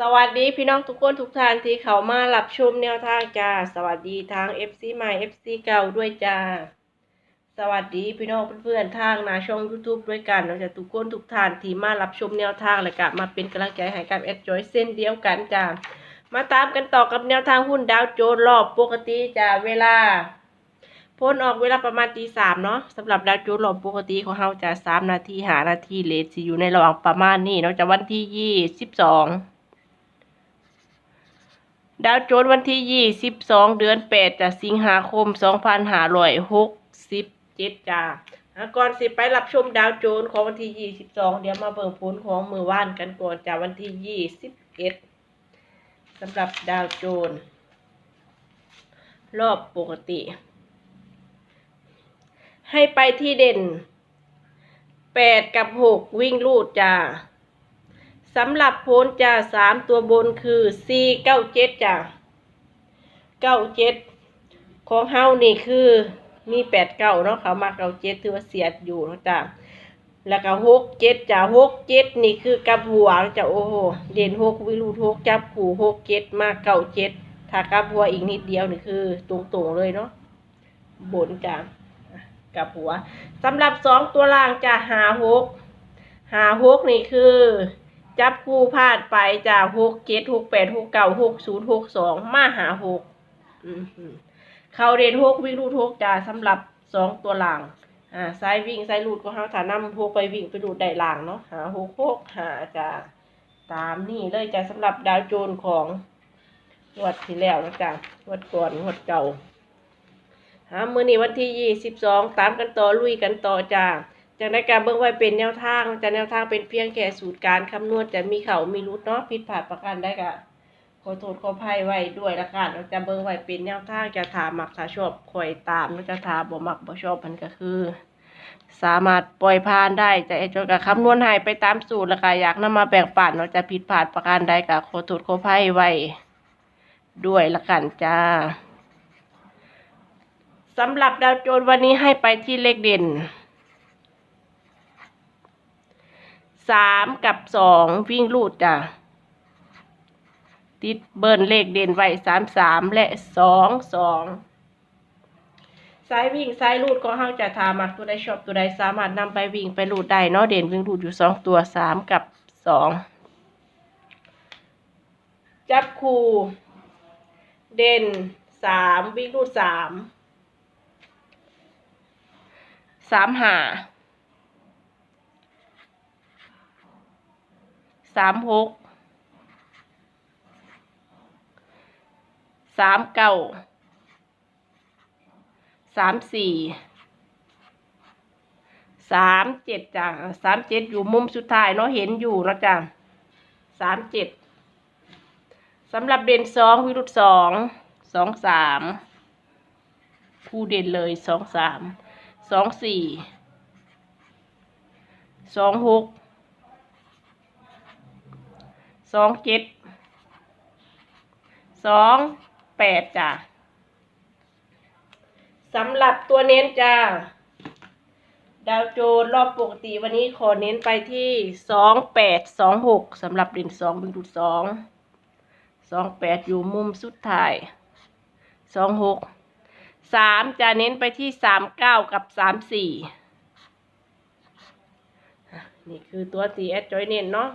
สวัสดีพี่น้องทุกคนทุกท่านที่เขามารับชมแนวทางจ้า สวัสดีทาง FC ใหม่ FC เก่าด้วยจ้า สวัสดีพี่น้องเพื่อนๆทางนาช่อง YouTube ด้วยกันเราจะทุกคนทุกท่านที่มารับชมแนวทางและกะมาเป็นกำลังใจให้กับแอดจอยเส้นเดียวกันจ้า มาตามกันต่อกับแนวทางหุ้นดาวโจนส์รอบปกติจ้าเวลาพ้นออกเวลาประมาณตีสามเนาะสำหรับดาวโจนส์รอบปกติของเราจะสามนาทีหานาทีเลทสิอยู่ในระหว่างประมาณนี้เนาะจะวันที่ยี่สิบสอง ดาวโจนส์วันที่ยี่สิบสองเดือนแปดจากสิงหาคมสองพันห้าร้อยหกสิบเจ็ดจ้าก่อนสิไปรับชมดาวโจนส์ของวันที่ยี่สิบสองเดี๋ยวมาเบิ่งผลของมือว่านกันก่อนจากวันที่ยี่สิบเอ็ดสำหรับดาวโจนส์รอบปกติ ให้ไปที่เด่นแปดกับหกวิ่งลูดจ้า สำหรับโพนจะสามตัวบนคือสี่เก้าเจ็ดจ้ะเก้าเจ็ดของเฮานี่คือมีแปดเก้าเนาะเขามาเก้าเจ็ดถือว่าเสียดอยู่เนาะจ้ะแล้วก็หกเจ็ดจ้ะหกเจ็ดนี่คือกับหัวจ้ะโอ้โหเด่นหกวิรูหกจับผูหกเจ็ดมาเก้าเจ็ดถ้ากับหัวอีกนิดเดียวนี่คือตรงๆเลยเนาะบนจ้ะกับหัวสำหรับสองตัวล่างจะหาหกหาหกนี่คือ จับคู่พลาดไปจากหกเจ็ดหกแปดหกเก้าหกศูนย์หกสองมาหาหกเขาเรียนหกวิ่งรูดหกจ้าสำหรับสองตัวหลังอ่าซ้ายวิ่งซ้ายรูดก็เขาถานำหกไปวิ่งไปรูดได้หลังเนาะหาหกหกหาจ้าตามนี่เลยจ้าสำหรับดาวโจนของงวดที่แล้วนะจ้างวดก่อนงวดเก่าหามือนี้วันที่ยี่สิบสองตามกันต่อลุยกันต่อจ้า จากในการเบิ่งไว้เป็นแนวทางจะแนวทางเป็นเพียงแค่สูตรการคำนวณจะมีเขามีรุดเนาะผิดพลาดประการได้กะขอโทษขออภัยไว้ด้วยละกันเราจะเบิ่งไว้เป็นแนวทางจะถามมักถ้าชอบคอยตามเราจะถามบ่มักบ่ชอบมันก็คือ สามารถปล่อยผ่านได้จะจนกับคำนวณให้ไปตามสูตรล้วก็อยากนำมาแบ่งปันเราจะผิดพลาดประการใดก็ขอโทษขออภัยไว้ด้วยละกันจ้าสำหรับดาวโจนวันนี้ให้ไปที่เลขเด่น สามกับสองวิ่งลูดจ้ะติดเบิร์นเลขเด่นไว้สามสามและสองสองสายวิ่งสายลูดก็เฮาจะถามักตัวใดชอบตัวใดสามารถนำไปวิ่งไปลูดได้เนาะเด่นวิ่งลูดอยู่สองตัวสามกับสองจับคู่ เด่นสามวิ่งลูดสามสามหา สามหกสามเก้าสามสี่สามเจ็ดจ้ะสามเจ็ดอยู่มุมสุดท้ายเนาะเห็นอยู่เนาะจ้ะสามเจ็ดสำหรับเด่นสองวิรุตสองสองสามผู้เด่นเลยสองสามสองสี่สองหก สองเจ็ดสองแปดจ้ะสำหรับตัวเน้นจ้าดาวโจนรอบปกติวันนี้ขอเน้นไปที่สองแปดสองหกสำหรับเด่นสองบินดุดสองสองแปดอยู่มุมสุดท้ายสองหกสามจะเน้นไปที่สามเก้ากับสามสี่นี่คือตัวตีแอดจอยเน้นเนาะ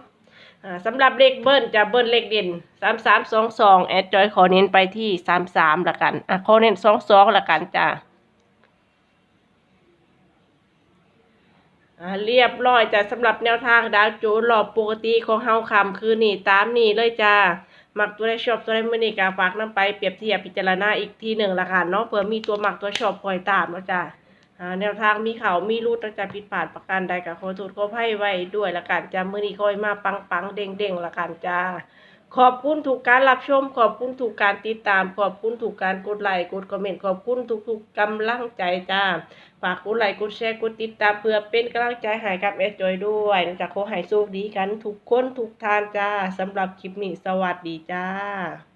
สำหรับเลขเบิ้ลจะเบิ้ลเลขเด่นสามสามสองสองแอดจอยขอเน้นไปที่สามสามละกันอะขอเน้นสองสองละกันจ้าเรียบร้อยจะสำหรับแนวทางดาวโจนหลอบปกติของเฮาคำคือนี่ตามนี่เลยจ้ามักตัวได้ชอบตัวได้มื่อนี้กาฝากน้ำไปเปรียบเทียบพิจารณาอีกทีหนึ่งละกันเนาะเผื่อมีตัวมักตัวชอบคอยตามเนาะจ้า อ่าแนวทางมีเขามีรูดตั้งแต่ผิดพลาดประการใดกับขอโทษขออภัยไว้ด้วยละกันจ้ามื้อนี้คอยมาปังปังเด้งเด้งละกันจ้าขอบคุณถูกการรับชม ขอบคุณถูกการติดตาม ขอบคุณถูกการกดไลค์กดคอมเมนต์ขอบคุณทุกๆกำลังใจจ้าฝากกดไลค์กดแชร์กดติดตามเพื่อเป็นกำลังใจให้กับแอดจอยด้วยนะจ๊ะขอให้โชคดีกันทุกคนทุกทานจ้าสำหรับคลิปนี้สวัสดีจ้า